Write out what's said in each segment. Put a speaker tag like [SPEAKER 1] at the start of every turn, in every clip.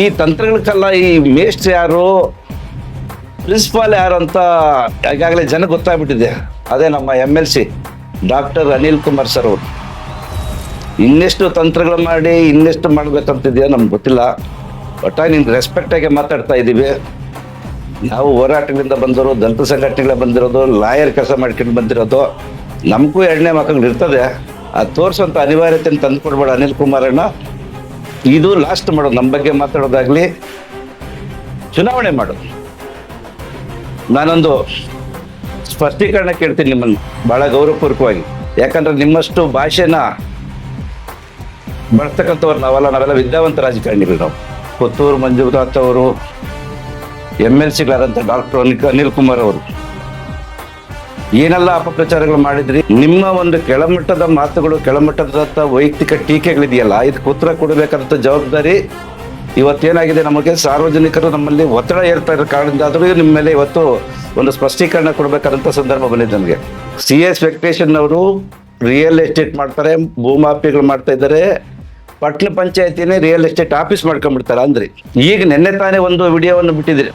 [SPEAKER 1] ಈ ತಂತ್ರಗಳಕ್ಕೆಲ್ಲ ಈ ಮೇಸ್ಟ್ ಯಾರು ಪ್ರಿನ್ಸಿಪಾಲ್ ಯಾರು ಅಂತ ಈಗಾಗಲೇ ಜನ ಗೊತ್ತಾಗ್ಬಿಟ್ಟಿದೆ. ಅದೇ ನಮ್ಮ M L C doctor Anil Kumar sir ಅವರು. ಇನ್ನೆಷ್ಟು ತಂತ್ರಗಳು ಮಾಡಿ, ಇನ್ನೆಷ್ಟು ಮಾಡ್ಬೇಕಂತಿದೆಯೋ ನಮ್ಗೆ ಗೊತ್ತಿಲ್ಲ. ಒಟ್ಟಾಗಿ ನಿಮ್ಗೆ ರೆಸ್ಪೆಕ್ಟಾಗಿ ಮಾತಾಡ್ತಾ ಇದ್ದೀವಿ. ನಾವು ಹೋರಾಟಗಳಿಂದ ಬಂದಿರೋ ದಂತ ಸಂಘಟನೆಗಳ ಬಂದಿರೋದು, ಲಾಯರ್ ಕೆಲಸ ಮಾಡ್ಕೊಂಡು ಬಂದಿರೋದು, ನಮಗೂ ಎರಡನೇ ಮಕ್ಕಳು ಇರ್ತದೆ. ಅದು ತೋರಿಸುವಂಥ ಅನಿವಾರ್ಯತೆಯನ್ನು ತಂದು ಕೊಡ್ಬೇಡ ಅನಿಲ್ ಕುಮಾರಣ್ಣ. ಇದು ಲಾಸ್ಟ್ ಮಾಡೋದು ನಮ್ಮ ಬಗ್ಗೆ ಮಾತಾಡೋದಾಗ್ಲಿ ಚುನಾವಣೆ ಮಾಡೋದು ನಾನೊಂದು ಸ್ಪಷ್ಟೀಕರಣ ಕೇಳ್ತೀನಿ ನಿಮ್ಮನ್ನು. ಬಹಳ ಗೌರವಪೂರ್ವಕವಾಗಿ. ಯಾಕಂದ್ರೆ ನಿಮ್ಮಷ್ಟು ಭಾಷೆನ ಬಳಸ್ತಕ್ಕಂಥವ್ರು ನಾವೆಲ್ಲ ನಾವೆಲ್ಲ ವಿದ್ಯಾವಂತ ರಾಜಕಾರಣಿಗಳು ನಾವು. ಪುತ್ತೂರು ಮಂಜುನಾಥ್ ಅವರು ಎಂ ಎಲ್ ಸಿಗಳಾದಂಥ ಡಾಕ್ಟರ್ ಅನಿಲ್ ಅನಿಲ್ ಕುಮಾರ್ ಅವರು. ಏನೆಲ್ಲ ಅಪಪ್ರಚಾರಗಳು ಮಾಡಿದ್ರಿ? ನಿಮ್ಮ ಒಂದು ಕೆಳಮಟ್ಟದ ಮಾತುಗಳು ಕೆಳಮಟ್ಟದ ವೈಯಕ್ತಿಕ ಟೀಕೆಗಳಿದೆಯಲ್ಲ, ಇದಕ್ಕೆ ಉತ್ತರ ಕೊಡಬೇಕಾದಂಥ ಜವಾಬ್ದಾರಿ ಇವತ್ತೇನಾಗಿದೆ ನಮಗೆ? ಸಾರ್ವಜನಿಕರು ನಮ್ಮಲ್ಲಿ ಒತ್ತಡ ಏರ್ತಾ ಇರೋ ಕಾರಣದಿಂದಾದರೂ ನಿಮ್ಮ ಮೇಲೆ ಇವತ್ತು ಒಂದು ಸ್ಪಷ್ಟೀಕರಣ ಕೊಡಬೇಕಾದಂಥ ಸಂದರ್ಭ ಬಂದಿದೆ ನನಗೆ ಸಿ ಎಸ್ ವೆಂಕಟೇಶನ್ ಅವರು ರಿಯಲ್ ಎಸ್ಟೇಟ್ ಮಾಡ್ತಾರೆ ಭೂಮಾಪಿಗಳು ಮಾಡ್ತಾ ಇದ್ದಾರೆ. ಪಟ್ಟಣ ಪಂಚಾಯತಿನೇ ರಿಯಲ್ ಎಸ್ಟೇಟ್ ಆಫೀಸ್ ಮಾಡ್ಕೊಂಡ್ಬಿಡ್ತಾರೆ ಅಂದ್ರೆ. ಈಗ ನಿನ್ನೆ ತಾನೇ ಒಂದು ವಿಡಿಯೋವನ್ನು ಬಿಟ್ಟಿದ್ದೀರಿ.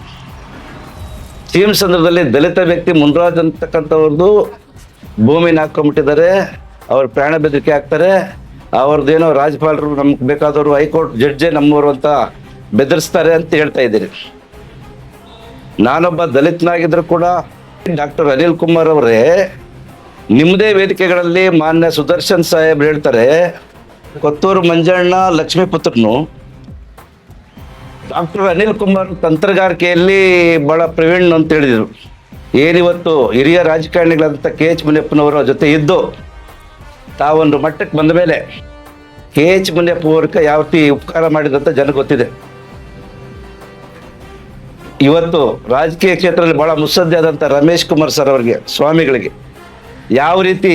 [SPEAKER 1] ಸೀಮ್ ಸಂದರ್ಭದಲ್ಲಿ ದಲಿತ ವ್ಯಕ್ತಿ ಮುನ್ರಾಜ್ ಅಂತಕ್ಕಂಥವ್ರದ್ದು ಭೂಮಿನ ಹಾಕೊಂಡ್ಬಿಟ್ಟಿದ್ದಾರೆ ಅವ್ರ ಪ್ರಾಣ ಬೆದರಿಕೆ ಹಾಕ್ತಾರೆ. ಅವ್ರದ್ದೇನೋ ರಾಜ್ಯಪಾಲರು ನಮ್ಗೆ ಬೇಕಾದವರು ಹೈಕೋರ್ಟ್ ಜಡ್ಜೆ ನಮ್ಮವರು ಅಂತ ಬೆದರಿಸ್ತಾರೆ ಅಂತ ಹೇಳ್ತಾ ಇದ್ದೀರಿ. ನಾನೊಬ್ಬ ದಲಿತನಾಗಿದ್ರು ಕೂಡ ಡಾಕ್ಟರ್ ಅನಿಲ್ ಕುಮಾರ್ ಅವರೇ ನಿಮ್ಮದೇ ವೇದಿಕೆಗಳಲ್ಲಿ ಮಾನ್ಯ ಸುದರ್ಶನ್ ಸಾಹೇಬ್ ಹೇಳ್ತಾರೆ, ಕೊತ್ತೂರು ಮಂಜಣ್ಣ ಲಕ್ಷ್ಮೀಪುತ್ರನು ಡಾಕ್ಟರ್ ಅನಿಲ್ ಕುಮಾರ್ ತಂತ್ರಗಾರಿಕೆಯಲ್ಲಿ ಬಹಳ ಪ್ರವೀಣ್ ಅಂತ ಹೇಳಿದರು. ಏನಿವತ್ತು ಹಿರಿಯ ರಾಜಕಾರಣಿಗಳಂತ ಕೆ ಎಚ್ ಮುನಿಯಪ್ಪನವರ ಜೊತೆ ಇದ್ದು, ತಾವೊಂದು ಮಟ್ಟಕ್ಕೆ ಬಂದ ಮೇಲೆ ಕೆ ಎಚ್ ಮುನಿಯಪ್ಪ ಅವ್ರಿಗೆ ಯಾವ ರೀತಿ ಉಪಕಾರ ಮಾಡಿದಂತ ಜನ ಗೊತ್ತಿದೆ. ಇವತ್ತು ರಾಜಕೀಯ ಕ್ಷೇತ್ರದಲ್ಲಿ ಬಹಳ ಮುತ್ಸದ್ದಿ ರಮೇಶ್ ಕುಮಾರ್ ಸರ್ ಅವರಿಗೆ, ಸ್ವಾಮಿಗಳಿಗೆ ಯಾವ ರೀತಿ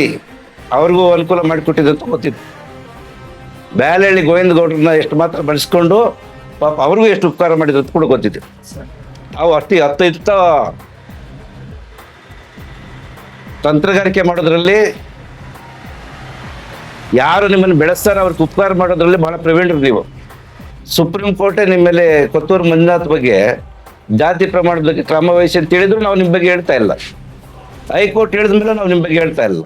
[SPEAKER 1] ಅವ್ರಿಗೂ ಅನುಕೂಲ ಮಾಡಿಕೊಟ್ಟಿದ್ದಂತ ಗೊತ್ತಿತ್ತು ಬ್ಯಾಲಹಳ್ಳಿ ಗೋವಿಂದ ಗೌಡ್ರನ್ನ ಎಷ್ಟು ಮಾತ್ರ ಬಳಸ್ಕೊಂಡು ಪಾಪ ಅವ್ರಿಗೂ ಎಷ್ಟು ಉಪಕಾರ ಮಾಡಿದ್ರು ಅಂತ ಕೂಡ ಗೊತ್ತಿದೆ. ಅವು ಅಷ್ಟೇ ಇತ್ತ ತಂತ್ರಗಾರಿಕೆ ಮಾಡೋದ್ರಲ್ಲಿ ಯಾರು ನಿಮ್ಮನ್ನು ಬೆಳೆಸ್ತಾರೆ ಅವ್ರಿಗೆ ಉಪಕಾರ ಮಾಡೋದ್ರಲ್ಲಿ ಬಹಳ ಪ್ರವೀಣರು ನೀವು. ಸುಪ್ರೀಂ ಕೋರ್ಟೇ ನಿಮ್ಮ ಮೇಲೆ ಕೊತ್ತೂರು ಮಂಜುನಾಥ್ ಬಗ್ಗೆ ಜಾತಿ ಪ್ರಮಾಣದ ಬಗ್ಗೆ ಕ್ರಮ ವಹಿಸಿ ಅಂತ ಹೇಳಿದ್ರು ನಾವು ನಿಮ್ಮ ಬಗ್ಗೆ ಹೇಳ್ತಾ ಇಲ್ಲ. ಹೈಕೋರ್ಟ್ ಹೇಳಿದ ಮೇಲೆ ನಾವು ನಿಮ್ಮ ಬಗ್ಗೆ ಹೇಳ್ತಾ ಇಲ್ಲ.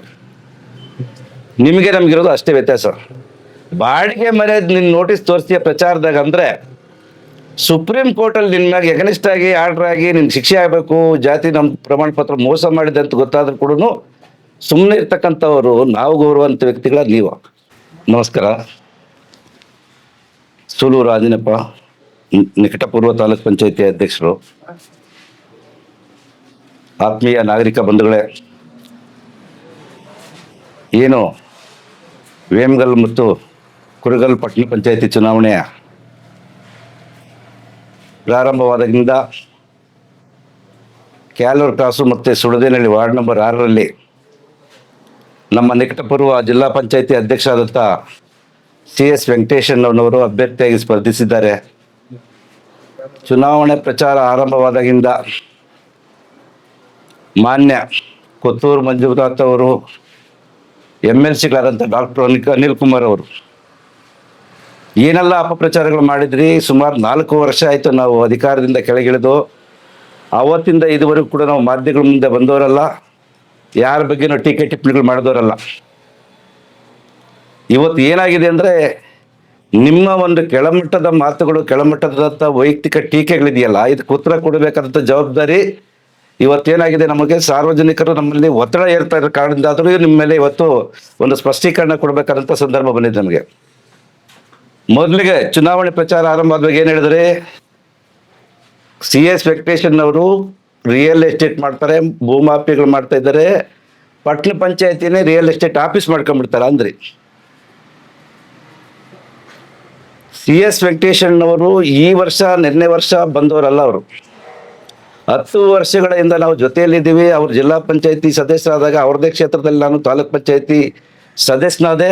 [SPEAKER 1] ನಿಮಗೆ ನಮಗಿರೋದು ಅಷ್ಟೇ ವ್ಯತ್ಯಾಸ. ಬಾಡಿಗೆ ಮರ್ಯಾದೆ ನಿನ್ನ ನೋಟಿಸ್ ತೋರಿಸ್ತೀಯ ಪ್ರಚಾರದಾಗ ಅಂದರೆ ಸುಪ್ರೀಂ ಕೋರ್ಟಲ್ಲಿ ನಿನ್ನ ಮ್ಯಾಗ ಎಗನಿಸ್ಟ್ ಆಗಿ ಆರ್ಡರ್ ಆಗಿ ನಿನ್ಗೆ ಶಿಕ್ಷೆ ಆಗಬೇಕು, ಜಾತಿ ನಮ್ಮ ಪ್ರಮಾಣ ಪತ್ರ ಮೋಸ ಮಾಡಿದೆ ಅಂತ ಗೊತ್ತಾದ್ರೂ ಕೂಡ ಸುಮ್ಮನೆ ಇರ್ತಕ್ಕಂಥವ್ರು ನಾವು ಗೌರವಂತ ವ್ಯಕ್ತಿಗಳ ನೀವು. ನಮಸ್ಕಾರ. ಸೂಲೂರು ಆಂಜನಪ್ಪ ನಿಕಟಪೂರ್ವ ತಾಲೂಕ್ ಪಂಚಾಯತಿ ಅಧ್ಯಕ್ಷರು. ಆತ್ಮೀಯ ನಾಗರಿಕ ಬಂಧುಗಳೇ, ಏನು ವೇಮಗಲ್ ಮತ್ತು ಕುರುಗಲ್ ಪಟ್ಟಣ ಪಂಚಾಯತಿ ಚುನಾವಣೆಯ ಪ್ರಾರಂಭವಾದಾಗಿಂದ ಕ್ಯಾಲೋರ್ ಕ್ರಾಸು ಮತ್ತು ಸುಡದೇನಹಳ್ಳಿ ವಾರ್ಡ್ ನಂಬರ್ ಆರರಲ್ಲಿ ನಮ್ಮ ನಿಕಟಪೂರ್ವ ಜಿಲ್ಲಾ ಪಂಚಾಯತಿ ಅಧ್ಯಕ್ಷರಾದಂಥ ಸಿ ಎಸ್ ವೆಂಕಟೇಶಣ್ಣನವರು ಅಭ್ಯರ್ಥಿಯಾಗಿ ಸ್ಪರ್ಧಿಸಿದ್ದಾರೆ. ಚುನಾವಣೆ ಪ್ರಚಾರ ಆರಂಭವಾದಾಗಿಂದ ಮಾನ್ಯ ಕೊತ್ತೂರು ಮಂಜುನಾಥ್ ಅವರು ಎಂ ಎಲ್ ಸಿಗಳಾದಂಥ ಡಾಕ್ಟರ್ ಅನಿಲ್ ಕುಮಾರ್ ಅವರು ಏನೆಲ್ಲ ಅಪಪ್ರಚಾರಗಳು ಮಾಡಿದ್ರಿ? ಸುಮಾರು ನಾಲ್ಕು ವರ್ಷ ಆಯಿತು ನಾವು ಅಧಿಕಾರದಿಂದ ಕೆಳಗಿಳಿದು. ಅವತ್ತಿಂದ ಇದುವರೆಗೂ ಕೂಡ ನಾವು ಮಾಧ್ಯಮಗಳ ಮುಂದೆ ಬಂದವರಲ್ಲ. ಯಾರ ಬಗ್ಗೆನೂ ಟೀಕೆ ಟಿಪ್ಪಣಿಗಳು ಮಾಡಿದವರಲ್ಲ. ಇವತ್ತು ಏನಾಗಿದೆ ಅಂದರೆ, ನಿಮ್ಮ ಒಂದು ಕೆಳಮಟ್ಟದ ಮಾತುಗಳು ಕೆಳಮಟ್ಟದಂಥ ವೈಯಕ್ತಿಕ ಟೀಕೆಗಳಿದೆಯಲ್ಲ, ಇದಕ್ಕೆ ಉತ್ತರ ಕೊಡಬೇಕಾದಂಥ ಜವಾಬ್ದಾರಿ ಇವತ್ತೇನಾಗಿದೆ ನಮಗೆ? ಸಾರ್ವಜನಿಕರು ನಮ್ಮಲ್ಲಿ ಒತ್ತಡ ಏರ್ತಾ ಇರೋ ಕಾರಣದಿಂದಾದರೂ ನಿಮ್ಮ ಮೇಲೆ ಇವತ್ತು ಒಂದು ಸ್ಪಷ್ಟೀಕರಣ ಕೊಡಬೇಕಾದಂಥ ಸಂದರ್ಭ ಬಂದಿದೆ ನಮಗೆ. ಮೊದಲಿಗೆ ಚುನಾವಣೆ ಪ್ರಚಾರ ಆರಂಭ ಏನು ಹೇಳಿದ್ರೆ ಸಿ ಎಸ್ ವೆಂಕಟೇಶನ್ ಅವರು ರಿಯಲ್ ಎಸ್ಟೇಟ್ ಮಾಡ್ತಾರೆ ಭೂಮಾಪಿಗಳು ಮಾಡ್ತಾ ಇದ್ದಾರೆ, ಪಟ್ಟಣ ಪಂಚಾಯತಿನೇ ರಿಯಲ್ ಎಸ್ಟೇಟ್ ಆಫೀಸ್ ಮಾಡ್ಕೊಂಡ್ಬಿಡ್ತಾರೆ ಅಂದ್ರಿ. ಸಿ ಎಸ್ ವೆಂಕಟೇಶಣ್ಣವರು ಈ ವರ್ಷ, ನಿನ್ನೆ ವರ್ಷ ಬಂದವರಲ್ಲ ಅವರು. ಹತ್ತು ವರ್ಷಗಳಿಂದ ನಾವು ಜೊತೆಯಲ್ಲಿದ್ದೀವಿ, ಅವ್ರು ಜಿಲ್ಲಾ ಪಂಚಾಯತಿ ಸದಸ್ಯರಾದಾಗ ಅವ್ರದೇ ಕ್ಷೇತ್ರದಲ್ಲಿ ನಾನು ತಾಲೂಕ್ ಪಂಚಾಯತಿ ಸದಸ್ಯನಾದೆ.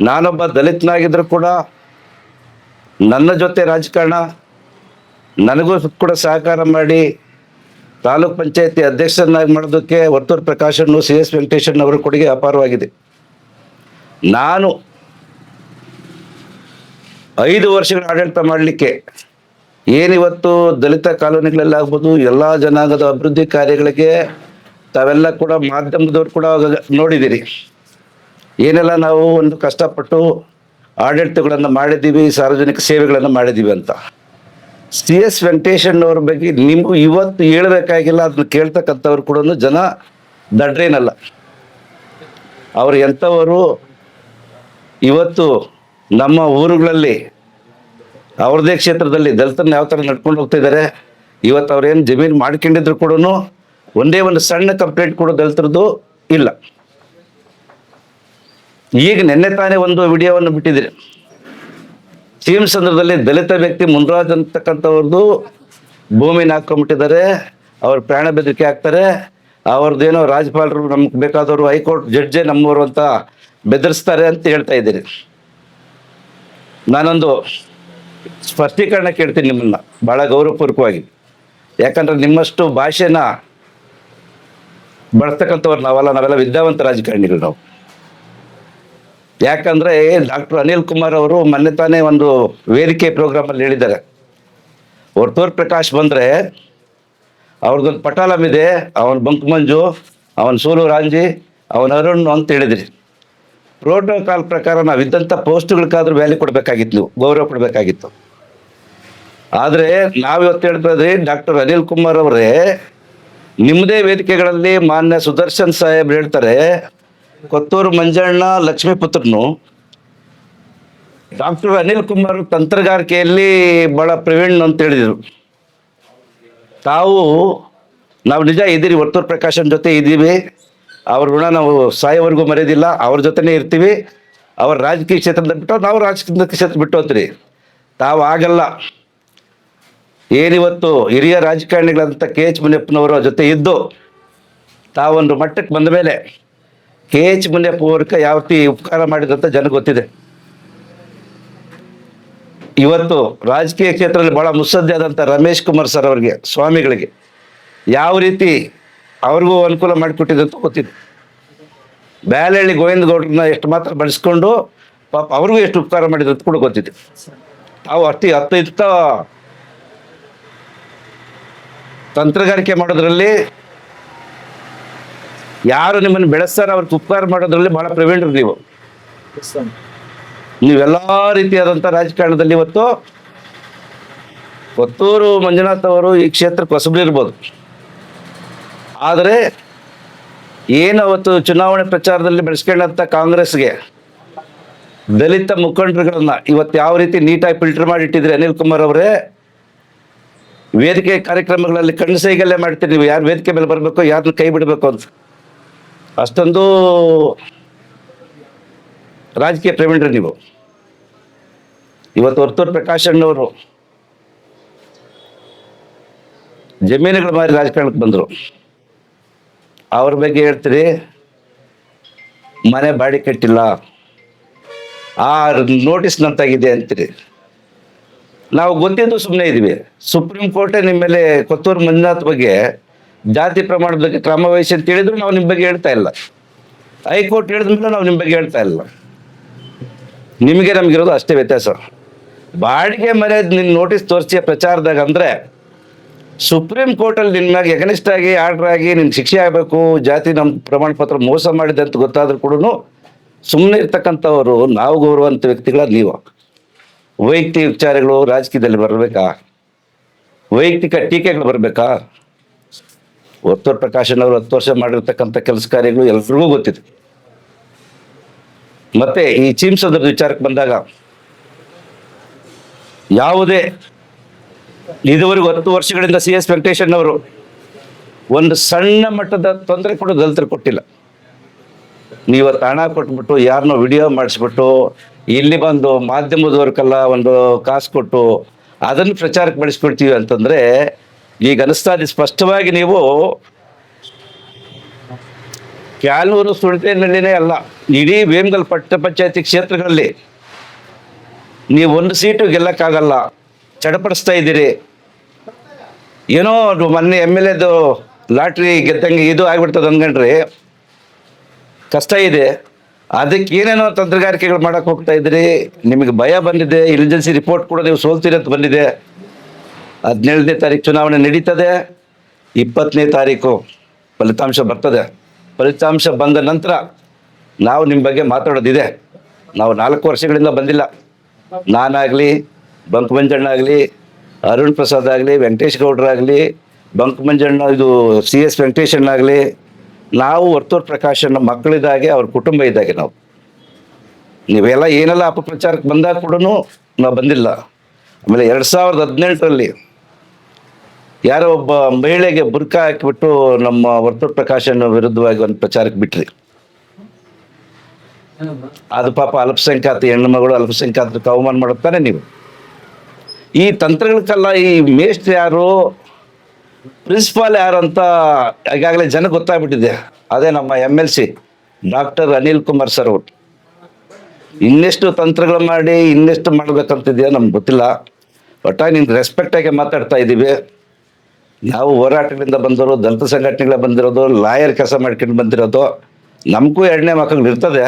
[SPEAKER 1] ನಾನೊಬ್ಬ ದಲಿತನಾಗಿದ್ದರೂ ಕೂಡ ನನ್ನ ಜೊತೆ ರಾಜಕಾರಣ, ನನಗೂ ಕೂಡ ಸಹಕಾರ ಮಾಡಿ ತಾಲೂಕ್ ಪಂಚಾಯತಿ ಅಧ್ಯಕ್ಷರನ್ನಾಗಿ ಮಾಡೋದಕ್ಕೆ ವರ್ತೂರ್ ಪ್ರಕಾಶನ್ನು, ಸಿ ಎಸ್ ವೆಂಕಟೇಶನ್ ಅವರ ಕೊಡುಗೆ ಅಪಾರವಾಗಿದೆ. ನಾನು ಐದು ವರ್ಷಗಳ ಆಡಳಿತ ಮಾಡಲಿಕ್ಕೆ ಏನಿವತ್ತು ದಲಿತ ಕಾಲೋನಿಗಳಲ್ಲಾಗ್ಬೋದು, ಎಲ್ಲ ಜನಾಂಗದ ಅಭಿವೃದ್ಧಿ ಕಾರ್ಯಗಳಿಗೆ ತಾವೆಲ್ಲ ಕೂಡ ಮಾಧ್ಯಮದವ್ರು ಕೂಡ ನೋಡಿದ್ದೀರಿ ಏನೆಲ್ಲ ನಾವು ಒಂದು ಕಷ್ಟಪಟ್ಟು ಆಡಳಿತಗಳನ್ನು ಮಾಡಿದ್ದೀವಿ, ಸಾರ್ವಜನಿಕ ಸೇವೆಗಳನ್ನು ಮಾಡಿದ್ದೀವಿ ಅಂತ. ಸಿ ಎಸ್ ವೆಂಕಟೇಶಣ್ಣವ್ರ ಬಗ್ಗೆ ನಿಮಗೂ ಇವತ್ತು ಹೇಳಬೇಕಾಗಿಲ್ಲ, ಅದನ್ನ ಕೇಳ್ತಕ್ಕಂಥವ್ರು ಕೂಡ ಜನ ದಡ್ರೇನಲ್ಲ. ಅವ್ರು ಎಂಥವರು ಇವತ್ತು ನಮ್ಮ ಊರುಗಳಲ್ಲಿ, ಅವ್ರದೇ ಕ್ಷೇತ್ರದಲ್ಲಿ, ದಲಿತರನ್ನ ಯಾವ ಥರ ನಡ್ಕೊಂಡು ಹೋಗ್ತಾ ಇದ್ದಾರೆ, ಇವತ್ತು ಅವ್ರೇನು ಜಮೀನು ಮಾಡ್ಕೊಂಡಿದ್ರು ಕೂಡ ಒಂದೇ ಒಂದು ಸಣ್ಣ ಕಂಪ್ಲೇಂಟ್ ಕೂಡ ದಲಿತರದ್ದು ಇಲ್ಲ. ಈಗ ನಿನ್ನೆ ತಾನೇ ಒಂದು ವಿಡಿಯೋವನ್ನು ಬಿಟ್ಟಿದ್ದೀರಿ. ಸಂದರ್ಭದಲ್ಲಿ ದಲಿತ ವ್ಯಕ್ತಿ ಮುನ್ರಾಜ್ ಅಂತಕ್ಕಂಥವ್ರದ್ದು ಭೂಮಿನ ಹಾಕೊಂಡ್ಬಿಟ್ಟಿದ್ದಾರೆ ಅವ್ರ ಪ್ರಾಣ ಬೆದರಿಕೆ ಹಾಕ್ತಾರೆ. ಅವ್ರದ್ದೇನೋ ರಾಜ್ಯಪಾಲರು ನಮ್ಗೆ ಬೇಕಾದವರು ಹೈಕೋರ್ಟ್ ಜಡ್ಜೆ ನಮ್ಮವರು ಅಂತ ಬೆದರಿಸ್ತಾರೆ ಅಂತ ಹೇಳ್ತಾ ಇದ್ದೀರಿ. ನಾನೊಂದು ಸ್ಪಷ್ಟೀಕರಣ ಕೇಳ್ತೀನಿ ನಿಮ್ಮನ್ನ, ಬಹಳ ಗೌರವಪೂರ್ವಕವಾಗಿ. ಯಾಕಂದ್ರೆ ನಿಮ್ಮಷ್ಟು ಭಾಷೆನ ಬಳಸ್ತಕ್ಕಂಥವ್ರು ನಾವಲ್ಲ, ನಾವೆಲ್ಲ ವಿದ್ಯಾವಂತ ರಾಜಕಾರಣಿಗಳು ನಾವು. ಯಾಕಂದ್ರೆ ಡಾಕ್ಟರ್ ಅನಿಲ್ ಕುಮಾರ್ ಅವರು ಮೊನ್ನೆ ತಾನೇ ಒಂದು ವೇದಿಕೆ ಪ್ರೋಗ್ರಾಮ್ ಅಲ್ಲಿ ಹೇಳಿದ್ದಾರೆ. ಒಟ್ಟೂರ್ ಪ್ರಕಾಶ್ ಬಂದ್ರೆ ಅವ್ರದ್ದೊಂದು ಪಟಾಲಂ ಇದೆ, ಅವನ ಬಂಕ್ ಮಂಜು, ಅವನ ಸೂಲು ರಾಂಜಿ, ಅವನ ಅರುಣ್ ಅಂತ ಹೇಳಿದ್ರಿ. ಪ್ರೋಟೋಕಾಲ್ ಪ್ರಕಾರ ನಾವು ಇದ್ದಂಥ ಪೋಸ್ಟ್ಗಳಿಗಾದ್ರೂ ವ್ಯಾಲ್ಯೂ ಕೊಡಬೇಕಾಗಿತ್ತು ನೀವು ಗೌರವ ಕೊಡಬೇಕಾಗಿತ್ತು. ಆದರೆ ನಾವು ಇವತ್ತು ಹೇಳ್ತಾ ಇದ್ರಿ, ಡಾಕ್ಟರ್ ಅನಿಲ್ ಕುಮಾರ್ ಅವರೇ ನಿಮ್ಮದೇ ವೇದಿಕೆಗಳಲ್ಲಿ ಮಾನ್ಯ ಸುದರ್ಶನ್ ಸಾಹೇಬ್ ಹೇಳ್ತಾರೆ ಕೊತ್ತೂರು ಮಂಜಣ್ಣ ಲಕ್ಷ್ಮೀಪುತ್ರನು ಡಾಕ್ಟರ್ ಅನಿಲ್ ಕುಮಾರ್ ತಂತ್ರಗಾರಿಕೆಯಲ್ಲಿ ಬಹಳ ಪ್ರವೀಣ್ ಅಂತ ಹೇಳಿದರು. ತಾವು ನಾವು ನಿಜ ಇದ್ದೀರಿ, ವರ್ತೂರ್ ಪ್ರಕಾಶನ್ ಜೊತೆ ಇದ್ದೀವಿ. ಅವ್ರ ಋಣ ನಾವು ಸಾಯೋವರೆಗೂ ಮರೆಯೋದಿಲ್ಲ ಅವ್ರ ಜೊತೆನೇ ಇರ್ತೀವಿ. ಅವ್ರ ರಾಜಕೀಯ ಕ್ಷೇತ್ರದ ಬಿಟ್ಟು ನಾವು ರಾಜಕೀಯ ಕ್ಷೇತ್ರ ಬಿಟ್ಟು ಹೋಗ್ತೀರಿ. ತಾವು ಆಗಲ್ಲ. ಏನಿವತ್ತು ಹಿರಿಯ ರಾಜಕಾರಣಿಗಳಂತ ಕೆ ಎಚ್ ಮುನಿಯಪ್ಪನವರ ಜೊತೆ ಇದ್ದು ತಾವೊಂದು ಮಟ್ಟಕ್ಕೆ ಬಂದ ಮೇಲೆ ಕೆ ಎಚ್ ಮುನಿಯಪ್ಪ ಅವ್ರಕ ಯಾವ ರೀತಿ ಉಪಕಾರ ಮಾಡಿದಂತ ಜನ ಗೊತ್ತಿದೆ. ಇವತ್ತು ರಾಜಕೀಯ ಕ್ಷೇತ್ರದಲ್ಲಿ ಬಹಳ ಮುತ್ಸದ್ದಿ ರಮೇಶ್ ಕುಮಾರ್ ಸರ್ ಅವರಿಗೆ, ಸ್ವಾಮಿಗಳಿಗೆ ಯಾವ ರೀತಿ ಅವ್ರಿಗೂ ಅನುಕೂಲ ಮಾಡಿಕೊಟ್ಟಿದೆ ಅಂತ ಗೊತ್ತಿದೆ. ಬ್ಯಾಲಹಳ್ಳಿ ಗೋವಿಂದ ಗೌಡ್ರನ್ನ ಎಷ್ಟು ಮಾತ್ರ ಬಳಸ್ಕೊಂಡು ಪಾಪ ಅವ್ರಿಗೂ ಎಷ್ಟು ಉಪಕಾರ ಮಾಡಿದಂತ ಕೂಡ ಗೊತ್ತಿದೆ. ತಾವು ಅತಿ ಅತ್ಯುತ್ತ ತಂತ್ರಗಾರಿಕೆ ಮಾಡೋದ್ರಲ್ಲಿ ಯಾರು ನಿಮ್ಮನ್ನು ಬೆಳೆಸ್ತಾರ ಅವ್ರಿಗೆ ಉಪಕಾರ ಮಾಡೋದ್ರಲ್ಲಿ ಬಹಳ ಪ್ರವೀಣರು ನೀವು. ನೀವೆಲ್ಲ ರೀತಿಯಾದಂಥ ರಾಜಕಾರಣದಲ್ಲಿ ಇವತ್ತು ಕೊತ್ತೂರು ಮಂಜುನಾಥ್ ಅವರು ಈ ಕ್ಷೇತ್ರಕ್ಕೆ ಹೊಸಬರಿರ್ಬೋದು ಆದರೆ ಏನು ಅವತ್ತು ಚುನಾವಣೆ ಪ್ರಚಾರದಲ್ಲಿ ಬೆಳೆಸ್ಕೊಂಡಂಥ ಕಾಂಗ್ರೆಸ್ಗೆ ದಲಿತ ಮುಖಂಡರುಗಳನ್ನ ಇವತ್ತು ಯಾವ ರೀತಿ ನೀಟಾಗಿ ಫಿಲ್ಟರ್ ಮಾಡಿ ಇಟ್ಟಿದ್ರಿ ಅನಿಲ್ ಕುಮಾರ್ ಅವರೇ, ವೇದಿಕೆ ಕಾರ್ಯಕ್ರಮಗಳಲ್ಲಿ ಕಣ್ಣು ಸೈಗಲ್ಲೇ ಮಾಡ್ತೀರಿ ನೀವು. ಯಾರು ವೇದಿಕೆ ಮೇಲೆ ಬರಬೇಕು ಯಾರನ್ನ ಕೈ ಬಿಡಬೇಕು ಅಂತ. ಅಷ್ಟೊಂದು ರಾಜಕೀಯ ಪ್ರವೀಣರು ನೀವು. ಇವತ್ತು ವರ್ತೂರ್ ಪ್ರಕಾಶ್ ಅಣ್ಣವರು ಜಮೀನುಗಳ ಮಾರಿ ರಾಜಕಾರಣಕ್ಕೆ ಬಂದರು. ಅವ್ರ ಬಗ್ಗೆ ಹೇಳ್ತೀರಿ, ಮನೆ ಬಾಡಿ ಕಟ್ಟಿಲ್ಲ ಆ ನೋಟಿಸ್ ನಂತಾಗಿದೆ ಅಂತೀರಿ. ನಾವು ಗೊತ್ತಿದ್ದು ಸುಮ್ಮನೆ ಇದೀವಿ. ಸುಪ್ರೀಂ ಕೋರ್ಟೇ ನಿಮ್ಮ ಮೇಲೆ ಕೊತ್ತೂರು ಮಂಜುನಾಥ್ ಬಗ್ಗೆ ಜಾತಿ ಪ್ರಮಾಣದ ಬಗ್ಗೆ ಕ್ರಮ ವಹಿಸಿ ಅಂತ ಹೇಳಿದ್ರು ನಾವು ನಿಮ್ಮ ಬಗ್ಗೆ ಹೇಳ್ತಾ ಇಲ್ಲ. ಹೈಕೋರ್ಟ್ ಹೇಳಿದ ಮೇಲೆ ನಾವು ನಿಮ್ಮ ಬಗ್ಗೆ ಹೇಳ್ತಾ ಇಲ್ಲ. ನಿಮಗೆ ನಮಗಿರೋದು ಅಷ್ಟೇ ವ್ಯತ್ಯಾಸ. ಬಾಡಿಗೆ ಮನೆ ನಿನ್ನ ನೋಟಿಸ್ ತೋರಿಸಿಯ ಪ್ರಚಾರದಾಗ ಅಂದ್ರೆ ಸುಪ್ರೀಂ ಕೋರ್ಟಲ್ಲಿ ನಿನ್ನ ಎಗನಿಸ್ಟ್ ಆಗಿ, ಆರ್ಡರ್ ಆಗಿ, ನಿನ್ ಶಿಕ್ಷೆ ಆಗಬೇಕು, ಜಾತಿ ನಮ್ಮ ಪ್ರಮಾಣ ಪತ್ರ ಮೋಸ ಮಾಡಿದೆ ಅಂತ ಗೊತ್ತಾದ್ರೂ ಕೂಡ ಸುಮ್ಮನೆ ಇರ್ತಕ್ಕಂಥವ್ರು ನಾವು ಗೌರವಂತ ವ್ಯಕ್ತಿಗಳ ನೀವು. ವೈಯಕ್ತಿಕ ವಿಚಾರಗಳು ರಾಜಕೀಯದಲ್ಲಿ ಬರಬೇಕಾ? ವೈಯಕ್ತಿಕ ಟೀಕೆಗಳು ಬರಬೇಕಾ? ಒತ್ತೂರ್ ಪ್ರಕಾಶನ್ ಅವರು ಹತ್ತು ವರ್ಷ ಮಾಡಿರ್ತಕ್ಕಂಥ ಕೆಲಸ ಕಾರ್ಯಗಳು ಎಲ್ರಿಗೂ ಗೊತ್ತಿದೆ. ಮತ್ತೆ ಈ ಚೀಮ್ಸ್ ಅದ್ರ ವಿಚಾರಕ್ಕೆ ಬಂದಾಗ ಯಾವುದೇ ಇದುವರೆಗೂ ಹತ್ತು ವರ್ಷಗಳಿಂದ ಸಿ ಎಸ್ ವೆಂಕಟೇಶನ್ ಅವರು ಒಂದು ಸಣ್ಣ ಮಟ್ಟದ ತೊಂದರೆ ಕೂಡ ದಲಿತರು ಕೊಟ್ಟಿಲ್ಲ. ನೀವು ಹಣ ಕೊಟ್ಬಿಟ್ಟು ಯಾರನ್ನೋ ವಿಡಿಯೋ ಮಾಡಿಸ್ಬಿಟ್ಟು ಇಲ್ಲಿ ಬಂದು ಮಾಧ್ಯಮದವ್ರಿಗೆಲ್ಲ ಒಂದು ಕಾಸು ಕೊಟ್ಟು ಅದನ್ನು ಪ್ರಚಾರಕ್ಕೆ ಬಳಸ್ಕೊಡ್ತೀವಿ ಅಂತಂದ್ರೆ ಈಗ ಅನಿಸ್ತಾ ಇದೆ, ಸ್ಪಷ್ಟವಾಗಿ ನೀವು ಕ್ಯಾಲೂರು ಸುಳಿತೆನಲ್ಲಿನೇ ಅಲ್ಲ, ಇಡೀ ವೇಮಗಲ್ ಪಟ್ಟ ಪಂಚಾಯತಿ ಕ್ಷೇತ್ರಗಳಲ್ಲಿ ನೀವು ಒಂದು ಸೀಟು ಗೆಲ್ಲಕ್ಕಾಗಲ್ಲ, ಚಡಪಡಿಸ್ತಾ ಇದ್ದೀರಿ. ಏನೋ ಮೊನ್ನೆ ಎಂ ಎಲ್ ಎದು ಲಾಟ್ರಿ ಗೆದ್ದಂಗೆ ಇದು ಆಗ್ಬಿಡ್ತದೆ ಅಂದ್ಕೊಂಡ್ರಿ ಕಷ್ಟ ಇದೆ. ಅದಕ್ಕೆ ಏನೇನೋ ತಂತ್ರಗಾರಿಕೆಗಳು ಮಾಡಕ್ಕೆ ಹೋಗ್ತಾ ಇದ್ರಿ ನಿಮಗೆ ಭಯ ಬಂದಿದೆ ಎಮರ್ಜೆನ್ಸಿ ರಿಪೋರ್ಟ್ ಕೂಡ ನೀವು ಸೋಲ್ತೀರಿ ಅಂತ ಬಂದಿದೆ. ಹದಿನೇಳನೇ ತಾರೀಕು ಚುನಾವಣೆ ನಡೀತದೆ, ಇಪ್ಪತ್ತನೇ ತಾರೀಕು ಫಲಿತಾಂಶ ಬರ್ತದೆ. ಫಲಿತಾಂಶ ಬಂದ ನಂತರ ನಾವು ನಿಮ್ಮ ಬಗ್ಗೆ ಮಾತಾಡೋದಿದೆ. ನಾವು ನಾಲ್ಕು ವರ್ಷಗಳಿಂದ ಬಂದಿಲ್ಲ. ನಾನಾಗಲಿ, ಬಂಕ್ ಮಂಜಣ್ಣ ಆಗಲಿ, ಅರುಣ್ ಪ್ರಸಾದ್ ಆಗಲಿ, ವೆಂಕಟೇಶ್ ಗೌಡ್ರಾಗಲಿ ಬಂಕ್ ಮಂಜಣ್ಣ, ಇದು ಸಿ ಎಸ್ ವೆಂಕಟೇಶಣ್ಣ ಆಗಲಿ, ನಾವು ವರ್ತೂರ್ ಪ್ರಕಾಶನ ಮಕ್ಕಳಿದ್ದಾಗೆ, ಅವ್ರ ಕುಟುಂಬ ಇದ್ದಾಗೆ ನಾವು. ನೀವೆಲ್ಲ ಏನೆಲ್ಲ ಅಪಪ್ರಚಾರಕ್ಕೆ ಬಂದಾಗ ಕೂಡ ನಾವು ಬಂದಿಲ್ಲ. ಆಮೇಲೆ ಎರಡು ಸಾವಿರದ ಹದಿನೆಂಟರಲ್ಲಿ ಯಾರೋ ಒಬ್ಬ ಮಹಿಳೆಗೆ ಬುರ್ಕ ಹಾಕಿಬಿಟ್ಟು ನಮ್ಮ ವರ್ತೂರ್ ಪ್ರಕಾಶನ ವಿರುದ್ಧವಾಗಿ ಒಂದು ಪ್ರಚಾರಕ್ಕೆ ಬಿಟ್ರಿ. ಅದು ಪಾಪ ಅಲ್ಪಸಂಖ್ಯಾತ ಹೆಣ್ಣು ಮಗಳು ಅಲ್ಪಸಂಖ್ಯಾತಕ್ಕೆ ಅವಮಾನ ಮಾಡುತ್ತಾನೆ ನೀವು. ಈ ತಂತ್ರಗಳಕ್ಕೆಲ್ಲ ಈ ಮೇಷ್ಟ್ರು ಯಾರು ಪ್ರಿನ್ಸಿಪಾಲ್ ಯಾರು ಅಂತ ಈಗಾಗಲೇ ಜನ ಗೊತ್ತಾಗ್ಬಿಟ್ಟಿದೆ. ಅದೇ ನಮ್ಮ M L C doctor Anil Kumar sir ಅವರು. ಇನ್ನೆಷ್ಟು ತಂತ್ರಗಳು ಮಾಡಿ ಇನ್ನೆಷ್ಟು ಮಾಡ್ಬೇಕಂತಿದೆಯೋ ನಮ್ಗೆ ಗೊತ್ತಿಲ್ಲ. ಒಟ್ಟಾಗಿ ನಿಮ್ಗೆ ರೆಸ್ಪೆಕ್ಟಾಗಿ ಮಾತಾಡ್ತಾ ಇದ್ದೀವಿ. ನಾವು ಹೋರಾಟಗಳಿಂದ ಬಂದಿರೋ ದಲಿತ ಸಂಘಟನೆಗಳ ಬಂದಿರೋದು, ಲಾಯರ್ ಕೆಲಸ ಮಾಡ್ಕೊಂಡು ಬಂದಿರೋದು, ನಮಗೂ ಎರಡನೇ ಮಕ್ಕಳು ಇರ್ತದೆ.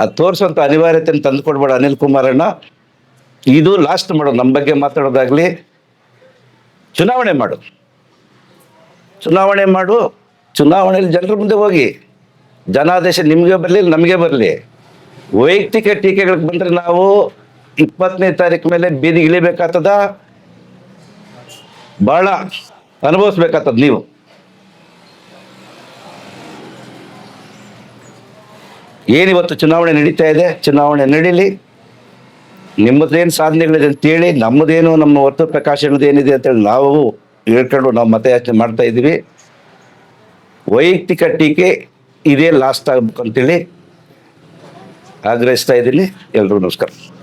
[SPEAKER 1] ಅದು ತೋರಿಸೋಂಥ ಅನಿವಾರ್ಯತೆಯನ್ನು ತಂದುಕೊಡ್ಬೇಡ ಅನಿಲ್ ಕುಮಾರಣ್ಣ. ಇದು ಲಾಸ್ಟ್ ಮಾಡು ನಮ್ಮ ಬಗ್ಗೆ ಮಾತಾಡೋದಾಗಲಿ, ಚುನಾವಣೆ ಮಾಡು. ಚುನಾವಣೆ ಮಾಡು ಚುನಾವಣೆಯಲ್ಲಿ ಜನರ ಮುಂದೆ ಹೋಗಿ. ಜನಾದೇಶ ನಿಮಗೆ ಬರಲಿ, ನಮಗೆ ಬರಲಿ. ವೈಯಕ್ತಿಕ ಟೀಕೆಗಳಿಗೆ ಬಂದರೆ ನಾವು ಇಪ್ಪತ್ತನೇ ತಾರೀಕು ಮೇಲೆ ಬೀದಿಗೆ ಇಳಿಬೇಕಾಗ್ತದ ಭಾಳ ಅನುಭವಿಸ್ಬೇಕಾಗ್ತದ ನೀವು. ಏನಿವತ್ತು ಚುನಾವಣೆ ನಡೀತಾ ಇದೆ? ಚುನಾವಣೆ ನಡೀಲಿ. ನಿಮ್ಮದೇನು ಸಾಧನೆಗಳಿದೆ ಅಂತೇಳಿ ನಮ್ಮದೇನು, ನಮ್ಮ ಹೊತ್ತು ಪ್ರಕಾಶನದ ಏನಿದೆ ಅಂತೇಳಿ ನಾವು ಹೇಳ್ಕೊಂಡು ನಾವು ಮತಯಾಚನೆ ಮಾಡ್ತಾ ಇದ್ದೀವಿ. ವೈಯಕ್ತಿಕ ಟೀಕೆ ಇದೇ ಲಾಸ್ಟ್ ಆಗ್ಬೇಕು ಅಂತೇಳಿ ಆಗ್ರಹಿಸ್ತಾ ಇದ್ದೀನಿ. ಎಲ್ರಿಗೂ ನಮಸ್ಕಾರ.